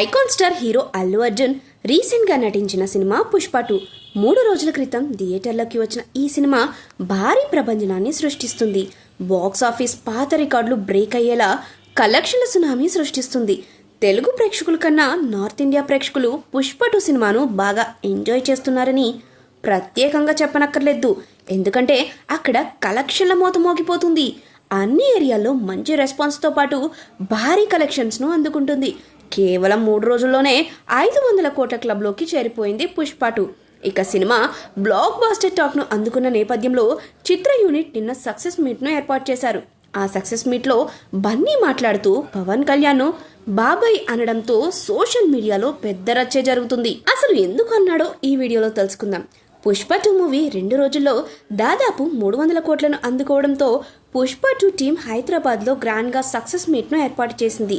Icon star hero Allu Arjun రీసెంట్గా నటించిన cinema Pushpa two. మూడు రోజుల క్రితం థియేటర్లోకి వచ్చిన ఈ సినిమా భారీ ప్రభంజనాన్ని సృష్టిస్తుంది. బాక్స్ ఆఫీస్ పాత రికార్డులు బ్రేక్ అయ్యేలా కలెక్షన్ల సునామీ సృష్టిస్తుంది. తెలుగు ప్రేక్షకుల కన్నా నార్త్ ఇండియా ప్రేక్షకులు పుష్ప టూ సినిమాను బాగా ఎంజాయ్ చేస్తున్నారని ప్రత్యేకంగా చెప్పనక్కర్లేదు. ఎందుకంటే అక్కడ కలెక్షన్ల మోత మోగిపోతుంది. అన్ని ఏరియాల్లో మంచి రెస్పాన్స్తో పాటు భారీ కలెక్షన్స్ను అందుకుంటుంది. కేవలం మూడు రోజుల్లోనే ఐదు వందల కోట్ల క్లబ్లోకి చేరిపోయింది పుష్ప టూ. ఇక సినిమా బ్లాక్ బాస్టర్ టాక్ను అందుకున్న నేపథ్యంలో చిత్ర యూనిట్ నిన్న సక్సెస్ మీట్ను ఏర్పాటు చేశారు. ఆ సక్సెస్ మీట్లో బన్నీ మాట్లాడుతూ పవన్ కళ్యాణ్ బాబాయ్ అనడంతో సోషల్ మీడియాలో పెద్ద రచ్చే జరుగుతుంది. అసలు ఎందుకు అన్నాడో ఈ వీడియోలో తెలుసుకుందాం. పుష్ప టూ మూవీ రెండు రోజుల్లో దాదాపు మూడు వందల కోట్లను అందుకోవడంతో పుష్ప టూ టీం హైదరాబాద్లో గ్రాండ్గా సక్సెస్ మీట్ను ఏర్పాటు చేసింది.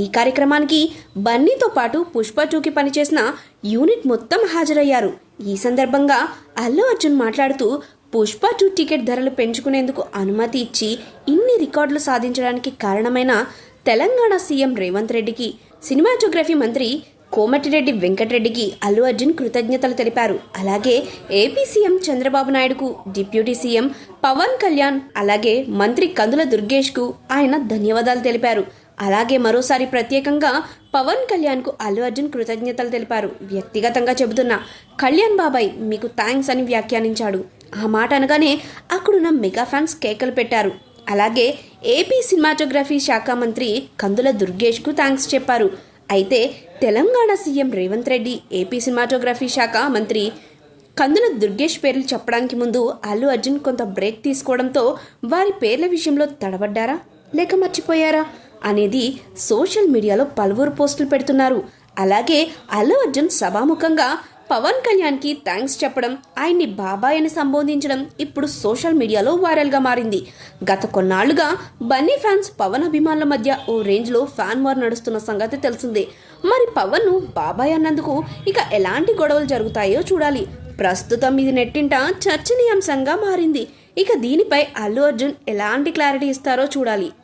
ఈ కార్యక్రమానికి బన్నీతో పాటు పుష్ప టూకి పనిచేసిన యూనిట్ మొత్తం హాజరయ్యారు. ఈ సందర్భంగా అల్లు అర్జున్ మాట్లాడుతూ పుష్ప టూ టికెట్ ధరలు పెంచుకునేందుకు అనుమతి ఇచ్చి ఇన్ని రికార్డులు సాధించడానికి కారణమైన తెలంగాణ సీఎం రేవంత్ రెడ్డికి సినిమాటోగ్రఫీ మంత్రి కోమటిరెడ్డి వెంకటరెడ్డికి అల్లు అర్జున్ కృతజ్ఞతలు తెలిపారు. అలాగే ఏపీ సీఎం చంద్రబాబు నాయుడుకు డిప్యూటీ సీఎం పవన్ కళ్యాణ్ అలాగే మంత్రి కందుల దుర్గేష్కు ఆయన ధన్యవాదాలు తెలిపారు. అలాగే మరోసారి ప్రత్యేకంగా పవన్ కళ్యాణ్కు అల్లు అర్జున్ కృతజ్ఞతలు తెలిపారు. వ్యక్తిగతంగా చెబుతున్నా కళ్యాణ్ బాబాయ్ మీకు థ్యాంక్స్ అని వ్యాఖ్యానించాడు. ఆ మాట అనగానే అక్కడున్న మెగా ఫ్యాన్స్ కేకలు పెట్టారు. అలాగే ఏపీ సినిమాటోగ్రఫీ శాఖ మంత్రి కందుల దుర్గేష్కు థ్యాంక్స్ చెప్పారు. అయితే Telangana CM Revanth Reddy AP cinematography శాఖ మంత్రి కందుల దుర్గేష్ పేర్లు చెప్పడానికి ముందు అల్లు అర్జున్ కొంత బ్రేక్ తీసుకోవడంతో వారి పేర్ల విషయంలో తడబడ్డారా? లేక మర్చిపోయారా? అనేది సోషల్ మీడియాలో పలువురు పోస్టులు పెడుతున్నారు. అలాగే అల్లు అర్జున్ సభాముఖంగా పవన్ కళ్యాణ్కి థ్యాంక్స్ చెప్పడం ఆయన్ని బాబాయ్ అని సంబోధించడం ఇప్పుడు సోషల్ మీడియాలో వైరల్గా మారింది. గత కొన్నాళ్ళుగా బన్నీ ఫ్యాన్స్ పవన్ అభిమానుల మధ్య ఓ రేంజ్లో ఫ్యాన్ వార్ నడుస్తున్న సంగతి తెలిసిందే. మరి పవన్ను బాబాయ్ అన్నందుకు ఇక ఎలాంటి గొడవలు జరుగుతాయో చూడాలి. ప్రస్తుతం ఇది నెట్టింట చర్చనీయాంశంగా మారింది. ఇక దీనిపై అల్లు అర్జున్ ఎలాంటి క్లారిటీ ఇస్తారో చూడాలి.